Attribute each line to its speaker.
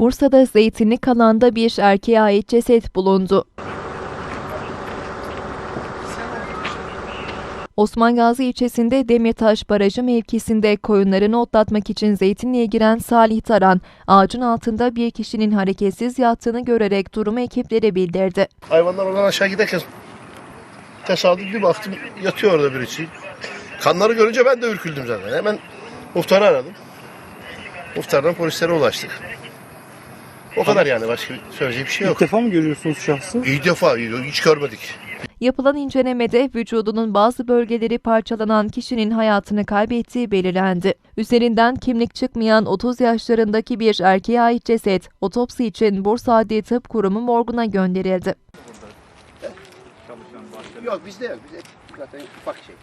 Speaker 1: Bursa'da zeytinlik alanda bir erkeğe ait ceset bulundu. Osman Gazi ilçesinde Demirtaş Barajı mevkisinde koyunlarını otlatmak için zeytinliğe giren Salih Taran, ağacın altında bir kişinin hareketsiz yattığını görerek durumu ekiplere bildirdi.
Speaker 2: Hayvanlar oradan aşağı giderken tesadüf bir baktım yatıyor orada birisi. Kanları görünce ben de ürküldüm zaten. Hemen muhtarı aradım. Muhtardan polislere ulaştık. O kadar yani başka söyleyecek bir şey yok.
Speaker 3: İlk defa mı görüyorsunuz şahsı?
Speaker 2: İyi defa hiç görmedik.
Speaker 1: Yapılan incelemede vücudunun bazı bölgeleri parçalanan kişinin hayatını kaybettiği belirlendi. Üzerinden kimlik çıkmayan 30 yaşlarındaki bir erkeğe ait ceset otopsi için Bursa Adli Tıp Kurumu morguna gönderildi.
Speaker 2: Yok bizde yok. Bizde zaten ufak şey.